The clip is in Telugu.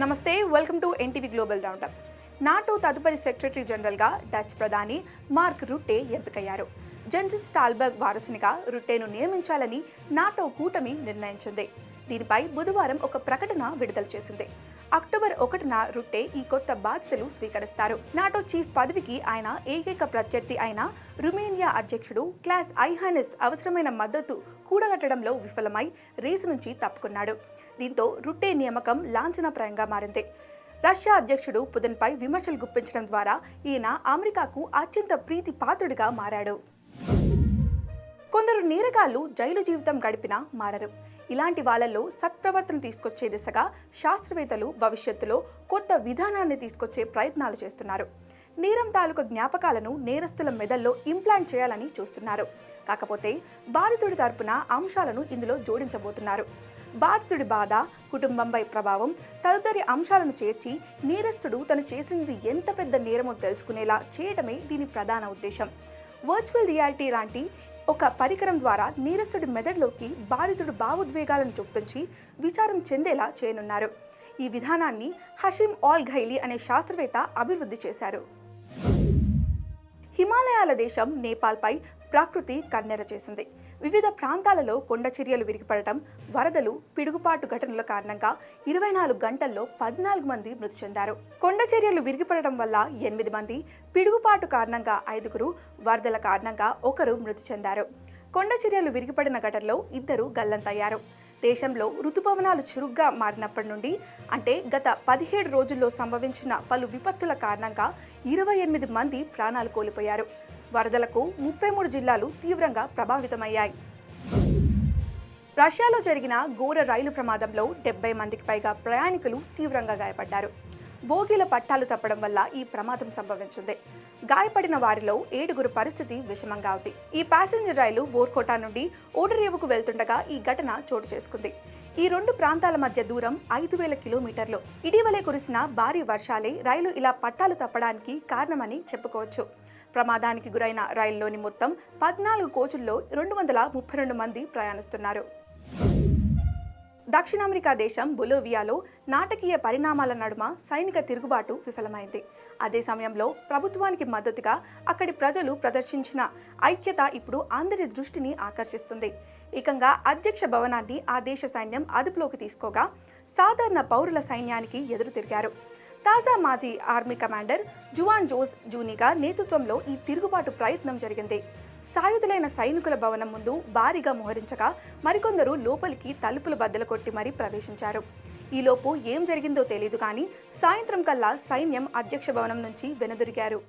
నమస్తే welcome to NTV global roundup NATO తదుపరి సెక్రటరీ జనరల్గా డచ్ ప్రధాని మార్క్ రుట్టే ఎంపికయ్యారు. జెన్సిన్ స్టాల్బర్గ్ వారసునిగా రుట్టేను నియమించాలని నాటో కూటమి నిర్ణయించింది. దీనిపై బుధవారం ఒక ప్రకటన విడుదల చేసింది. అక్టోబర్ ఒకటిన రుట్టే ఈ కొత్త బాధ్యతలు స్వీకరిస్తారు. నాటో చీఫ్ పదవికి ఆయన ఏకైక ప్రత్యర్థి అయిన రుమేనియా అధ్యక్షుడు క్లాస్ ఐహానెస్ అవసరమైన మద్దతు కూడగట్టడంలో విఫలమై రేసు నుంచి తప్పుకున్నాడు. దీంతో రుట్టే నియామకం లాంఛనప్రాయంగా మారింది. రష్యా అధ్యక్షుడు పుతిన్పై విమర్శలు గుప్పించడం ద్వారా ఈయన అమెరికాకు అత్యంత ప్రీతి పాత్రుడిగా మారాడు. కొందరు నేరగాళ్ళు జైలు జీవితం గడిపినా మారరు. ఇలాంటి వాళ్ళల్లో సత్ప్రవర్తన తీసుకొచ్చే దిశగా శాస్త్రవేత్తలు భవిష్యత్తులో కొత్త విధానాన్ని తీసుకొచ్చే ప్రయత్నాలు చేస్తున్నారు. నేరం తాలూకు జ్ఞాపకాలను నేరస్తుల మెదల్లో ఇంప్లాంట్ చేయాలని చూస్తున్నారు. కాకపోతే బాధితుడి తరపున అంశాలను ఇందులో జోడించబోతున్నారు. బాధితుడి బాధ కుటుంబంపై ప్రభావం తదితరి అంశాలను చేర్చి నేరస్తుడు తను చేసింది ఎంత పెద్ద నేరమో తెలుసుకునేలా చేయటమే దీని ప్రధాన ఉద్దేశం. వర్చువల్ రియాలిటీ లాంటి ఒక పరికరం ద్వారా నీరస్తుడి మెదడులోకి బాధితుడు భావోద్వేగాలను చొప్పించి విచారం చెందేలా చేయనున్నారు. ఈ విధానాన్ని హషీం ఆల్ ఘైలీ అనే శాస్త్రవేత్త అభివృద్ధి చేశారు. హిమాలయాల దేశం నేపాల్పై ప్రకృతి కన్నెర చేసింది. వివిధ ప్రాంతాలలో కొండ చర్యలు విరిగిపడటం వరదలు పిడుగుపాటు ఘటనల కారణంగా ఇరవై నాలుగు గంటల్లో పద్నాలుగు మంది మృతి చెందారు. కొండ చర్యలు విరిగిపడటం వల్ల ఎనిమిది మంది పిడుగుపాటు కారణంగా ఐదుగురు వరదల కారణంగా ఒకరు మృతి చెందారు. కొండ చర్యలు విరిగిపడిన ఘటనలో ఇద్దరు గల్లంతయ్యారు. దేశంలో ఋతుపవనాలు చురుగ్గా మారినప్పటి నుండి అంటే గత పదిహేడు రోజుల్లో సంభవించిన పలు విపత్తుల కారణంగా ఇరవై ఎనిమిది మంది ప్రాణాలు కోల్పోయారు. వరదలకు ముప్పై మూడు జిల్లాలు తీవ్రంగా ప్రభావితమయ్యాయి. రష్యాలో జరిగిన ఘోర రైలు ప్రమాదంలో డెబ్బై మందికి పైగా ప్రయాణికులు తీవ్రంగా గాయపడ్డారు. బోగీల పట్టాలు తప్పడం వల్ల ఈ ప్రమాదం సంభవించింది. గాయపడిన వారిలో ఏడుగురు పరిస్థితి విషమంగా ఉంది. ఈ ప్యాసింజర్ రైలు వోర్కోటా నుండి ఓడరేవుకు వెళ్తుండగా ఈ ఘటన చోటు చేసుకుంది. ఈ రెండు ప్రాంతాల మధ్య దూరం ఐదు వేల కిలోమీటర్లు. ఇటీవలే కురిసిన భారీ వర్షాలే రైలు ఇలా పట్టాలు తప్పడానికి కారణమని చెప్పుకోవచ్చు. ప్రమాదానికి గురైన రైల్లోని మొత్తం పద్నాలుగు కోచుల్లో రెండు వందల ముప్పై రెండు మంది ప్రయాణిస్తున్నారు. దక్షిణ అమెరికా దేశం బొలోవియాలో నాటకీయ పరిణామాల నడుమ సైనిక తిరుగుబాటు విఫలమైంది. అదే సమయంలో ప్రభుత్వానికి మద్దతుగా అక్కడి ప్రజలు ప్రదర్శించిన ఐక్యత ఇప్పుడు అందరి దృష్టిని ఆకర్షిస్తుంది. ఏకంగా అధ్యక్ష భవనాన్ని ఆ దేశ సైన్యం అదుపులోకి తీసుకోగా సాధారణ పౌరుల సైన్యానికి ఎదురు తిరిగారు తాజా మాజీ army commander Juan Jose Zuniga నేతృత్వంలో ఈ తిరుగుబాటు ప్రయత్నం జరిగింది. సాయుధులైన సైనికుల భవనం ముందు భారీగా మోహరించగా మరికొందరు లోపలికి తలుపులు బద్దలు కొట్టి మరీ ప్రవేశించారు. ఈలోపు ఏం జరిగిందో తెలియదు కానీ సాయంత్రం కల్లా సైన్యం అధ్యక్ష భవనం నుంచి వెనుదిరిగారు.